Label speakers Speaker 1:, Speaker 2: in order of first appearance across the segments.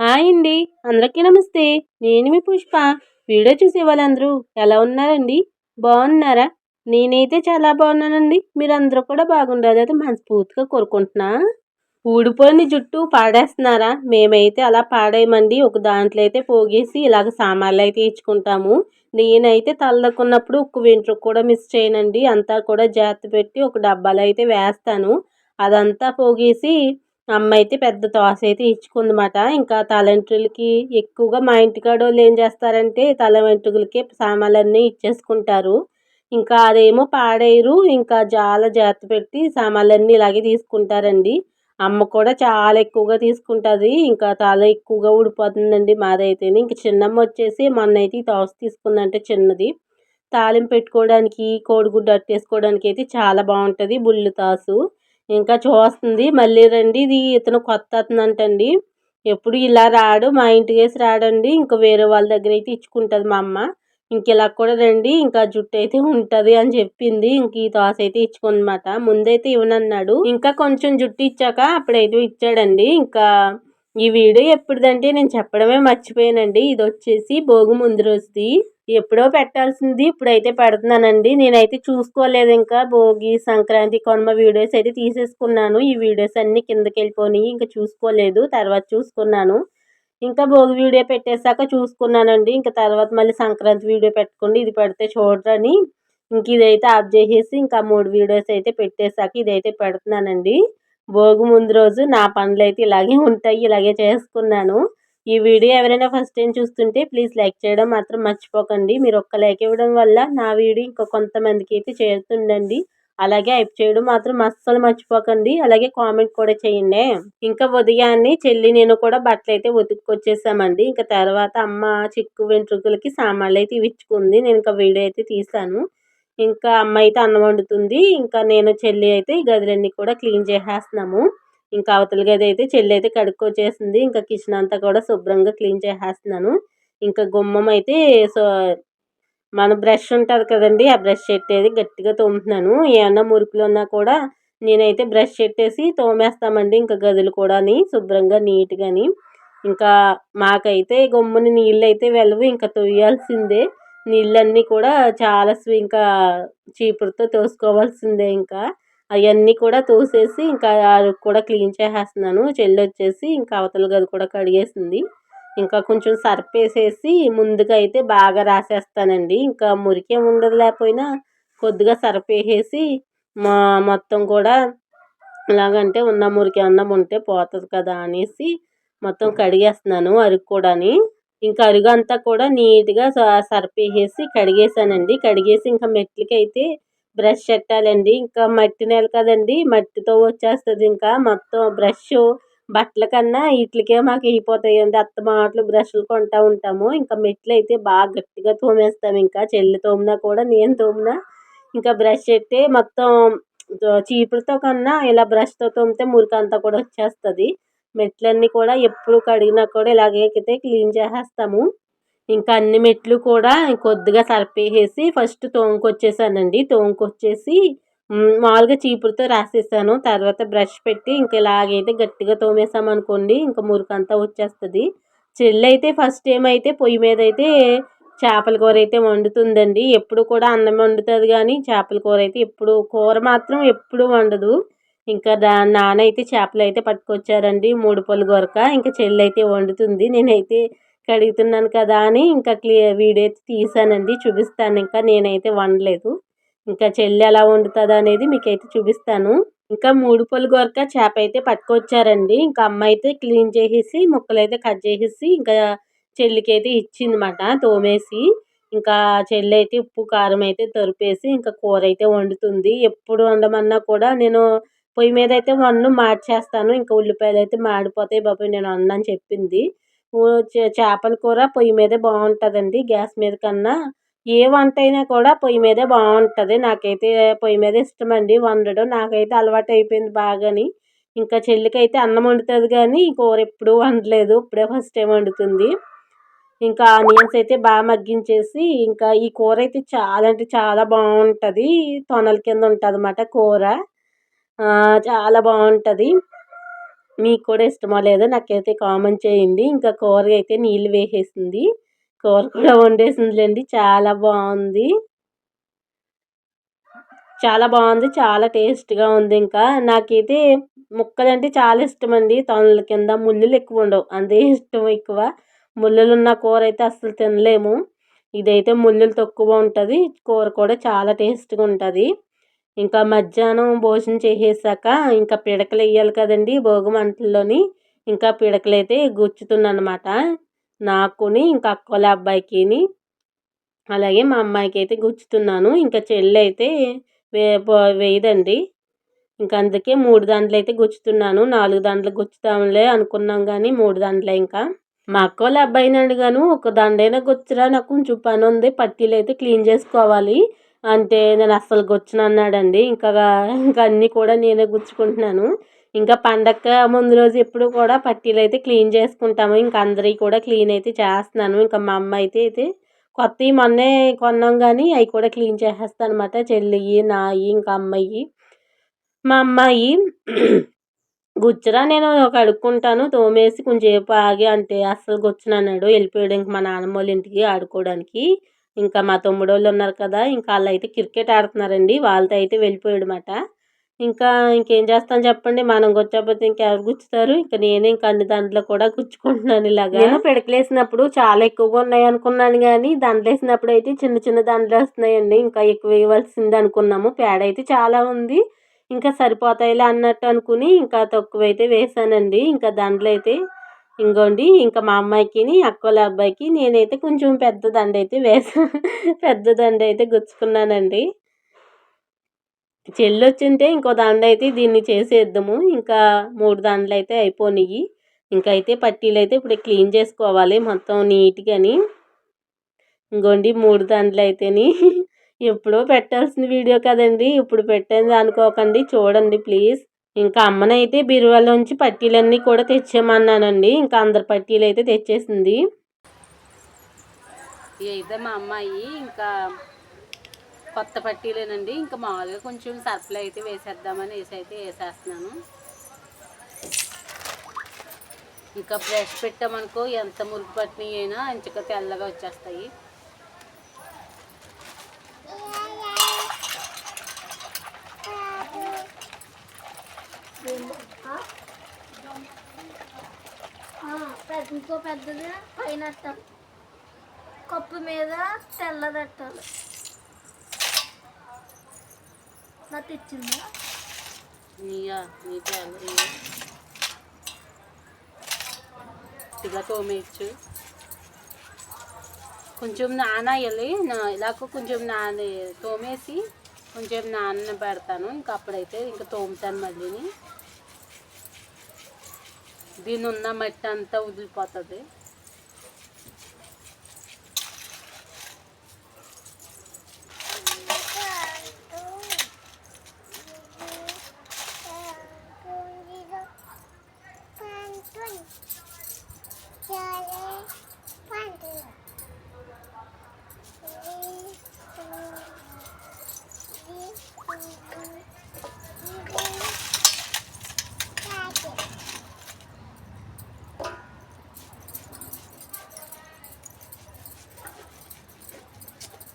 Speaker 1: Hi అండి. అందరికీ నమస్తే. నేను మీ పుష్ప. వీడియో చూసే వాళ్ళందరూ ఎలా ఉన్నారండి? బాగున్నారా? నేనైతే చాలా బాగున్నానండి. మీరందరూ కూడా బాగుండాలి అయితే మనస్ఫూర్తిగా కోరుకుంటున్నా. ఊడిపోయిన జుట్టు పాడేస్తున్నారా? మేమైతే అలా పాడేయమండి. ఒక దాంట్లో అయితే పోగేసి ఇలాగ సామాన్లు అయితే ఇచ్చుకుంటాము. నేనైతే తలదక్కున్నప్పుడు ఒక్క వెంట్రుకు కూడా మిస్ చేయనండి. అంతా కూడా జాగ్రత్త పెట్టి ఒక డబ్బాలో అయితే వేస్తాను. అదంతా పోగేసి అమ్మ అయితే పెద్ద తోస అయితే ఇచ్చుకుందన్నమాట. ఇంకా తల ఎక్కువగా మా ఇంటికాడ వాళ్ళు ఏం చేస్తారంటే తల వెంట్రుకలకి సామాన్లన్నీ ఇచ్చేసుకుంటారు. ఇంకా అదేమో పాడేయరు ఇంకా చాలా జాగ్రత్త పెట్టి సామాన్లన్నీ ఇలాగే తీసుకుంటారండి. అమ్మ కూడా చాలా ఎక్కువగా తీసుకుంటుంది ఇంకా తల ఎక్కువగా ఊడిపోతుందండి మాదైతే ఇంకా చిన్నమ్మ వచ్చేసి మొన్న అయితే ఈ దోశ తీసుకుందంటే చిన్నది. తాలింపు పెట్టుకోవడానికి కోడిగుడ్డు అట్టేసుకోవడానికి అయితే చాలా బాగుంటుంది బుల్లు తాసు. ఇంకా చూస్తుంది. మళ్ళీ రండి ఇది ఇతను కొత్త అతను అంటండి ఎప్పుడు ఇలా రాడు మా ఇంటికి వేసి రాడండి. ఇంకా వేరే వాళ్ళ దగ్గర అయితే ఇచ్చుకుంటుంది మా అమ్మ. ఇంక ఇలా కూడా రండి ఇంకా జుట్టు అయితే ఉంటుంది అని చెప్పింది. ఇంక ఈ దోశ అయితే ఇచ్చుకుందన్నమాట. ముందైతే ఇవ్వనన్నాడు ఇంకా కొంచెం జుట్టు ఇచ్చాక అప్పుడైతే ఇచ్చాడండి. ఇంకా ఈ వీడియో ఎప్పుడుదంటే నేను చెప్పడమే మర్చిపోయానండి. ఇది వచ్చేసి భోగి ముందు రోజుది. ఎప్పుడో పెట్టాల్సింది ఇప్పుడైతే పెడుతున్నానండి. నేనైతే చూసుకోలేదు ఇంకా. భోగి సంక్రాంతి కొనమ వీడియోస్ అయితే తీసేసుకున్నాను. ఈ వీడియోస్ అన్నీ కిందకి వెళ్ళిపోయినాయి ఇంకా చూసుకోలేదు. తర్వాత చూసుకున్నాను. ఇంకా భోగి వీడియో పెట్టేశాక చూసుకున్నానండి. ఇంకా తర్వాత మళ్ళీ సంక్రాంతి వీడియో పెట్టుకోండి. ఇది పెడితే చూడరని. ఇంక ఇదైతే ఆఫ్ చేసేసి ఇంకా మూడు వీడియోస్ అయితే పెట్టేశాక ఇదైతే పెడుతున్నానండి. భోగి ముందు రోజు నా పనులు అయితే ఇలాగే ఉంటాయి. ఇలాగే చేసుకున్నాను. ఈ వీడియో ఎవరైనా ఫస్ట్ టైం చూస్తుంటే ప్లీజ్ లైక్ చేయడం మాత్రం మర్చిపోకండి. మీరు ఒక్క లైక్ ఇవ్వడం వల్ల నా వీడియో ఇంకా కొంతమందికి అయితే చేరుతుండండి అలాగే హైప్ చేయడం మాత్రం అస్సలు మర్చిపోకండి. అలాగే కామెంట్ కూడా చేయండి. ఇంకా ఉదయాన్నే చెల్లి నేను కూడా బట్టలు అయితే ఉతుక్కొచ్చేసామండి. ఇంకా తర్వాత అమ్మ చిక్కు వెంట్రుకలకి సామాన్లు అయితే ఇచ్చుకుంది నేను ఇంకా వీడియో అయితే తీసాను ఇంకా అమ్మ అయితే అన్నం వండుతుంది. ఇంకా నేను చెల్లి అయితే ఈ గదులన్నీ కూడా క్లీన్ చేసేస్తున్నాము. ఇంకా అవతల గది అయితే చెల్లి అయితే కడుక్కొచ్చేసింది. ఇంకా కిచెన్ అంతా కూడా శుభ్రంగా క్లీన్ చేసేస్తున్నాను. ఇంకా గుమ్మం అయితే సో మన బ్రష్ ఉంటుంది కదండి ఆ బ్రష్ పెట్టేది గట్టిగా తోముతున్నాను. ఏమన్నా మురుకులు ఉన్నా కూడా నేనైతే బ్రష్ పెట్టేసి తోమేస్తామండి ఇంకా గదులు కూడా శుభ్రంగా నీట్గాని. ఇంకా మాకైతే గమ్ముని నీళ్ళు అయితే వెళ్ళవు ఇంకా తొయ్యాల్సిందే నీళ్ళన్నీ కూడా చాలా ఇంకా చీపురుతో తోసుకోవాల్సిందే ఇంకా. అవన్నీ కూడా తోసేసి ఇంకా అరకు కూడా క్లీన్ చేసేస్తున్నాను. చెల్లి వచ్చేసి ఇంకా అవతల గది కూడా కడిగేసింది. ఇంకా కొంచెం సర్పేసేసి ముందుగా అయితే బాగా రాసేస్తానండి. ఇంకా మురికే ఉండదు లేకపోయినా కొద్దిగా సర్పేసేసి మా మొత్తం కూడా ఎలాగంటే ఉన్న మురికి అన్నం ఉంటే పోతుంది కదా అనేసి మొత్తం కడిగేస్తున్నాను అరుగు కూడాని. ఇంకా అరుగు అంతా కూడా నీట్గా సర్పేసేసి కడిగేసానండి కడిగేసి ఇంకా మెట్లకైతే బ్రష్ పెట్టాలండి ఇంకా మట్టి నేల కదండి మట్టితో వచ్చేస్తుంది ఇంకా. మొత్తం బ్రష్ బట్టల కన్నా వీటికే మాకు అయిపోతాయండి. అత్త మాటలు బ్రష్లు కొంటూ ఉంటాము. ఇంకా మెట్లు అయితే బాగా గట్టిగా తోమేస్తాము ఇంకా. చెల్లి తోమినా కూడా నేను తోమినా ఇంకా బ్రష్ పెట్టి మొత్తం చీపులతో కన్నా ఇలా బ్రష్తో తోమితే మురికంతా కూడా వచ్చేస్తుంది. మెట్లన్నీ కూడా ఎప్పుడు కడిగినా కూడా ఇలాగైతే క్లీన్ చేసేస్తాము. ఇంకా అన్ని మెట్లు కూడా కొద్దిగా సర్పేసేసి ఫస్ట్ తోముకొచ్చేసానండి. తోముకొచ్చేసి మామూలుగా చీపురుతో రాసేసాను. తర్వాత బ్రష్ పెట్టి ఇంక ఇలాగైతే గట్టిగా తోమేసామనుకోండి ఇంకా మురికంతా వచ్చేస్తుంది. చెల్లి అయితే ఫస్ట్ ఏమైతే పొయ్యి మీద అయితే చేపల కూర అయితే వండుతుందండి. ఎప్పుడు కూడా అన్నం వండుతుంది కానీ చేపల కూర అయితే ఎప్పుడు కూర మాత్రం ఎప్పుడు వండదు. ఇంకా దా నాన్న అయితే చేపలు అయితే పట్టుకొచ్చారండి మూడు పళ్ళు కొరక ఇంకా చెల్లి అయితే వండుతుంది. నేనైతే కడుగుతున్నాను కదా అని ఇంకా క్లియర్ వీడియో అయితే తీసానండి చూపిస్తాను. ఇంకా నేనైతే వండలేదు. ఇంకా చెల్లి ఎలా వండుతుంది అనేది మీకైతే చూపిస్తాను. ఇంకా మూడు పొలు గొరక చేప అయితే పట్టుకొచ్చారండి. ఇంకా అమ్మ అయితే క్లీన్ చేసేసి ముక్కలు అయితే కట్ చేసేసి ఇంకా చెల్లికి అయితే ఇచ్చిందన్నమాట తోమేసి. ఇంకా చెల్లి అయితే ఉప్పు కారం అయితే తరిపేసి ఇంకా కూర అయితే వండుతుంది. ఎప్పుడు వండమన్నా కూడా నేను పొయ్యి మీద అయితే వన్ను మార్చేస్తాను. ఇంకా ఉల్లిపాయలు అయితే మాడిపోతాయి బాబు నేను అన్నని చెప్పింది. చేపల కూర పొయ్యి మీదే బాగుంటుందండి గ్యాస్ మీద కన్నా ఏ వంట అయినా కూడా పొయ్యి మీదే బాగుంటుంది నాకైతే పొయ్యి మీద ఇష్టమండి వండడం. నాకైతే అలవాటు అయిపోయింది బాగాని. ఇంకా చెల్లికి అయితే అన్నం వండుతుంది కానీ కూర ఎప్పుడూ వండలేదు. ఇప్పుడే ఫస్ట్ టైం వండుతుంది. ఇంకా ఆనియన్స్ అయితే బాగా మగ్గించేసి ఇంకా ఈ కూర అయితే చాలా అంటే చాలా బాగుంటుంది తొనల కింద ఉంటుంది అన్నమాట కూర చాలా బాగుంటుంది మీకు కూడా ఇష్టమో లేదో? నాకైతే కామెంట్ చేయండి. ఇంకా కూర అయితే నీళ్ళు వేసేసింది. కూర కూడా వండేసిందిలేండి. చాలా బాగుంది చాలా బాగుంది చాలా టేస్ట్గా ఉంది ఇంకా. నాకైతే ముక్కలు అంటే చాలా ఇష్టం అండి తొనల కింద ముళ్ళులు ఎక్కువ ఉండవు. అంతే ఇష్టం ఎక్కువ. ముళ్ళులు ఉన్న కూర అయితే అస్సలు తినలేము. ఇదైతే ముళ్ళులు తక్కువ ఉంటుంది. కూర కూడా చాలా టేస్ట్గా ఉంటుంది. ఇంకా మధ్యాహ్నం భోజనం చేసేసాక ఇంకా పిడకలు వేయాలి కదండి భోగి మంటల్లోని. ఇంకా పిడకలు అయితే గుచ్చుతుందన్నమాట నాకుని ఇంకా అక్కల అబ్బాయికిని అలాగే మా అమ్మాయికి అయితే గుచ్చుతున్నాను. ఇంకా చెల్లి అయితే వే వేయదండి. ఇంకా అందుకే మూడు దాంట్లో అయితే గుచ్చుతున్నాను. నాలుగు దాంట్లో గుచ్చుతాంలే అనుకున్నాం కానీ మూడు దాంట్లో ఇంకా. మా అక్క వాళ్ళ అబ్బాయిని అడిగాను ఒక దండైనా గుచ్చురా నాకు కొంచెం పని ఉంది పట్టీలు అయితే క్లీన్ చేసుకోవాలి. అంటే నేను అస్సలు గుచ్చను అన్నాడండి. ఇంకా ఇంకా అన్నీ కూడా నేనే గుచ్చుకుంటున్నాను. ఇంకా పండగ ముందు రోజు ఎప్పుడు కూడా పట్టీలు అయితే క్లీన్ చేసుకుంటాము. ఇంకా అందరివి కూడా క్లీన్ అయితే చేస్తున్నాను. ఇంకా మా అమ్మ అయితే అయితే కొత్తవి మొన్నే కొన్నాం కానీ అవి కూడా క్లీన్ చేసేస్తాను అనమాట చెల్లివి నాయి ఇంకా అమ్మాయి. మా అమ్మాయి గుచ్చరా నేను ఒక అడుక్కుంటాను. తోమేసి కొంచెంసేపు ఆగి అంటే అస్సలు గుచ్చనన్నాడు వెళ్ళిపోయాడు ఇంక మా నాన్నమ్మ వాళ్ళ ఇంటికి ఆడుకోవడానికి. ఇంకా మా తమ్ముడు ఉన్నారు కదా ఇంకా వాళ్ళు అయితే క్రికెట్ ఆడుతున్నారండి వాళ్ళతో అయితే వెళ్ళిపోయాడు ఇంకా ఇంకేం చేస్తాను చెప్పండి మనం గుచ్చకపోతే ఇంకెవరు గుచ్చుతారు ఇంకా నేనే ఇంకా అన్ని దాంట్లో కూడా గుచ్చుకుంటున్నాను ఇలాగా. నేను పిడకలేసినప్పుడు చాలా ఎక్కువగా ఉన్నాయి అనుకున్నాను కానీ దాంట్లో వేసినప్పుడు అయితే చిన్న చిన్న దాంట్లో వస్తున్నాయండి. ఇంకా ఎక్కువ వేయవలసింది అనుకున్నాము. పేడ అయితే చాలా ఉంది. ఇంకా సరిపోతాయిలే అన్నట్టు అనుకుని ఇంకా తక్కువ అయితే వేసానండి. ఇంకా దాంట్లో అయితే ఇంకోండి ఇంకా మా అమ్మాయికిని అక్కల అబ్బాయికి నేనైతే కొంచెం పెద్ద దండ అయితే వేసా పెద్ద దండ అయితే గుచ్చుకున్నానండి. చెల్లి వచ్చింటే ఇంకో దండ అయితే దీన్ని చేసేద్దాము. ఇంకా మూడు దండలు అయితే అయిపోయినాయి ఇంకా అయితే పట్టీలు అయితే ఇప్పుడు క్లీన్ చేసుకోవాలి మొత్తం నీట్గాని. ఇంకోండి మూడు దండలు అయితేని ఎప్పుడో పెట్టాల్సిన వీడియో కదండి. ఇప్పుడు పెట్టింది అనుకోకండి చూడండి ప్లీజ్. ఇంకా అమ్మనైతే బీరువాలోంచి పట్టీలన్నీ కూడా తెచ్చామన్నానండి ఇంకా అందరు పట్టీలు అయితే తెచ్చేసింది అయితే మా అమ్మాయి ఇంకా కొత్త పట్టీలేనండి. ఇంకా మామూలుగా కొంచెం సర్ఫ్లు అయితే వేసేద్దామని వేసి అయితే వేసేస్తున్నాను. ఇంకా బ్రష్ పెట్టామనుకో ఎంత మురుగు పట్టినవి అయినా ఇంచక తెల్లగా వచ్చేస్తాయి.
Speaker 2: ఇంకో పెద్దది పైన కప్పు మీద తెల్లదట్టాలి నా తెచ్చిందా?
Speaker 1: నీయా? నీ ఇలా తోమేయచ్చు. కొంచెం నానేయాలి. ఇలాగ కొంచెం నానే తోమేసి కొంచెం నాన్న పెడతాను ఇంకా అప్పుడైతే ఇంకా తోముతాను మళ్ళీని. దీని ఉన్న మట్టి అంతా వదిలిపోతుంది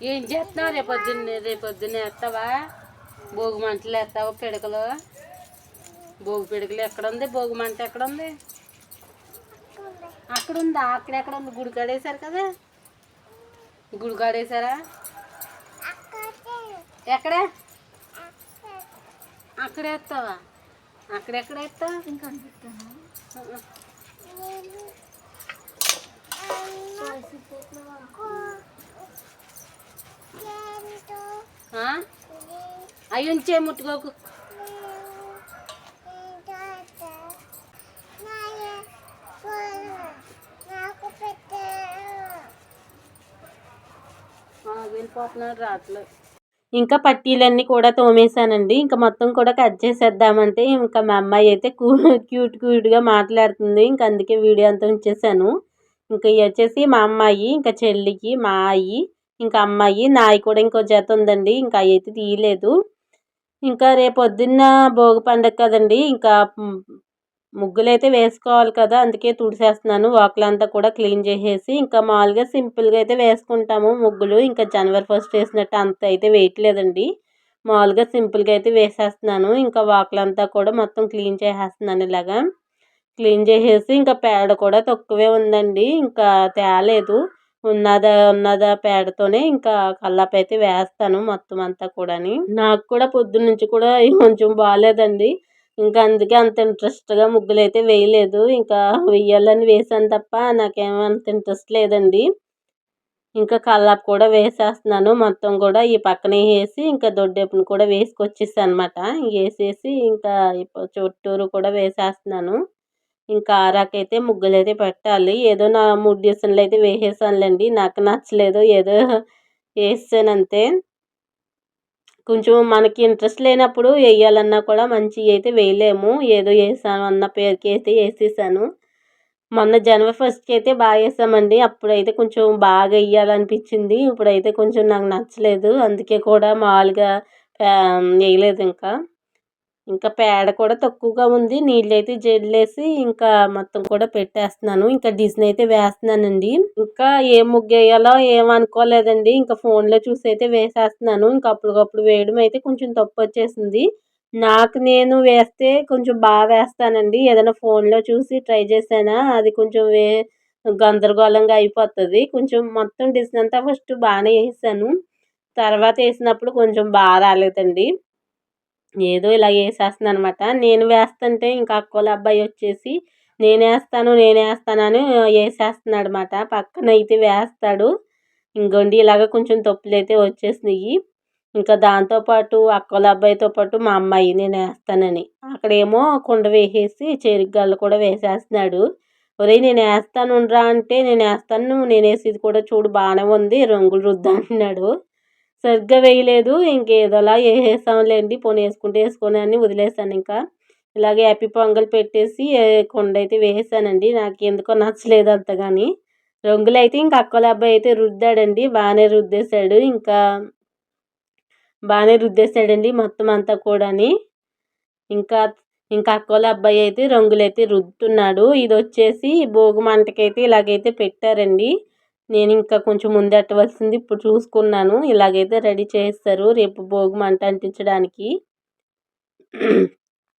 Speaker 1: ఏం చేస్తున్నావు? రేపొద్దున్నే రేపొద్దున్న వేస్తావా భోగి మంటలు వేస్తావా పిడకలు? భోగి పిడకలు ఎక్కడ ఉంది భోగి మంట ఎక్కడ ఉంది అక్కడ ఉందా అక్కడ ఎక్కడ ఉంది గుడి కాడేశారు కదా? గుడి కాడేశారా? ఎక్కడ? అక్కడ వేస్తావా? అక్కడెక్కడ వేస్తావా?
Speaker 2: ఇంకా
Speaker 1: అవి ఉంచే ముట్టుకోకు వెళ్ళిపోతున్నాడు ఇంకా పట్టీలన్నీ కూడా తోమేశానండి. ఇంకా మొత్తం కూడా కట్ చేసేద్దామంటే ఇంకా మా అమ్మాయి అయితే క్యూట్ క్యూట్గా మాట్లాడుతుంది. ఇంకా అందుకే వీడియో అంతా ఉంచేసాను ఇంకా వచ్చేసి మా అమ్మాయి ఇంకా చెల్లికి మా అయ్యి ఇంకా అమ్మాయి నాయి కూడా ఇంకో జత ఉందండి. ఇంకా అవి అయితే తీయలేదు. ఇంకా రేపు పొద్దున్న భోగి పండగ కదండి ఇంకా ముగ్గులైతే వేసుకోవాలి కదా అందుకే తుడిసేస్తున్నాను. వాకులంతా కూడా క్లీన్ చేసేసి ఇంకా మామూలుగా సింపుల్గా అయితే వేసుకుంటాము ముగ్గులు. ఇంకా జనవరి ఫస్ట్ వేసినట్టు అంత అయితే వేయట్లేదండి. మామూలుగా సింపుల్గా అయితే వేసేస్తున్నాను. ఇంకా వాకులంతా కూడా మొత్తం క్లీన్ చేసేస్తున్నాను ఇలాగా. క్లీన్ చేసేసి ఇంకా పేడ కూడా తక్కువే ఉందండి. ఇంకా తేలేదు. ఉన్నదా ఉన్నదా పేడతోనే ఇంకా కల్లాపైతే అయితే వేస్తాను మొత్తం అంతా కూడాని. నాకు కూడా పొద్దున్న నుంచి కూడా కొంచెం బాగాలేదండి ఇంకా అందుకే అంత ఇంట్రెస్ట్గా ముగ్గులు అయితే వేయలేదు. ఇంకా వెయ్యాలని వేసాను తప్ప నాకేమో అంత ఇంట్రెస్ట్ లేదండి. ఇంకా కల్లాపు కూడా వేసేస్తున్నాను. మొత్తం కూడా ఈ పక్కనే వేసి ఇంకా దొడ్డేపును కూడా వేసుకొచ్చేసాను అనమాట వేసేసి ఇంకా చుట్టూరు కూడా వేసేస్తున్నాను. ఇంకా ఆరాకైతే ముగ్గులు అయితే పెట్టాలి. ఏదో నా మూడు డిసన్లు అయితే వేసేసానులేండి. నాకు నచ్చలేదు. ఏదో వేసాను అంతే కొంచెం మనకి ఇంట్రెస్ట్ లేనప్పుడు వేయాలన్నా కూడా మంచి అయితే వేయలేము. ఏదో వేసాను అన్న పేరుకి అయితే వేసేసాను. మొన్న జనవరి ఫస్ట్కి అయితే బాగా వేసామండి. అప్పుడైతే కొంచెం బాగా వేయాలనిపించింది. ఇప్పుడైతే కొంచెం నాకు నచ్చలేదు. అందుకే కూడా మామూలుగా వేయలేదు ఇంకా. ఇంకా పేడ కూడా తక్కువగా ఉంది. నీళ్ళు అయితే జల్లేసి ఇంకా మొత్తం కూడా పెట్టేస్తున్నాను. ఇంకా డిజైన్ అయితే వేస్తున్నానండి. ఇంకా ఏం ముగ్గేయాలో ఏమనుకోలేదండి ఇంకా ఫోన్లో చూసి అయితే వేసేస్తున్నాను. ఇంకా అప్పటికప్పుడు వేయడం అయితే కొంచెం తప్పు వచ్చేసింది. నాకు నేను వేస్తే కొంచెం బాగా వేస్తానండి. ఏదైనా ఫోన్లో చూసి ట్రై చేసానా అది కొంచెం వే గందరగోళంగా అయిపోతుంది. కొంచెం మొత్తం డిజైన్ అంతా ఫస్ట్ బాగానే వేసాను. తర్వాత వేసినప్పుడు కొంచెం బాగా రాలేదండి. ఏదో ఇలా వేసేస్తుంది అనమాట నేను వేస్తుంటే ఇంకా అక్కోల అబ్బాయి వచ్చేసి నేనేస్తాను నేనేస్తానని వేసేస్తున్నాడు అనమాట పక్కన అయితే వేస్తాడు. ఇంకోండి ఇలాగ కొంచెం తప్పులు అయితే వచ్చేసినాయి. ఇంకా దాంతోపాటు అక్కల అబ్బాయితో పాటు మా అమ్మాయి నేను వేస్తానని అక్కడేమో కుండ వేసేసి చెరుగ్గాళ్ళు కూడా వేసేస్తున్నాడు. ఒరే నేను వేస్తాను రా అంటే నేను వేస్తాను నేను వేసేది కూడా చూడు బాగానే ఉంది రంగులు రుద్దా అంటున్నాడు సరిగ్గా వేయలేదు. ఇంకేదోలా వేసేసాంలేండి పోనీ వేసుకుంటే వేసుకొని అని వదిలేసాను ఇంకా. ఇలాగే హ్యాపీ పొంగల్ పెట్టేసి కొండ అయితే వేసానండి. నాకు ఎందుకో నచ్చలేదు అంతగాని. రంగులు అయితే ఇంకా అక్కల అబ్బాయి అయితే రుద్దాడండి. బాగానే రుద్దేశాడు. ఇంకా బాగానే రుద్దేశాడండి మొత్తం అంతా కూడాని. ఇంకా ఇంకా అక్కల అబ్బాయి అయితే రంగులు అయితే రుద్దుతున్నాడు. ఇది వచ్చేసి భోగి మంటకైతే ఇలాగైతే పెట్టారండి. నేను ఇంకా కొంచెం ముందెట్టవలసింది ఇప్పుడు చూసుకున్నాను. ఇలాగైతే రెడీ చేస్తారు రేపు భోగి మంట అంటించడానికి.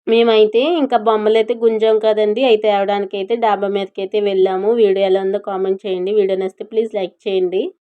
Speaker 1: మేమైతే ఇంకా బొమ్మలు అయితే గుంజాం కదండి. అయితే తేవడానికి అయితే డాబా మీదకి అయితే వెళ్ళాము. వీడియో ఎలా ఉందో కామెంట్ చేయండి. వీడియో నచ్చితే ప్లీజ్ లైక్ చేయండి.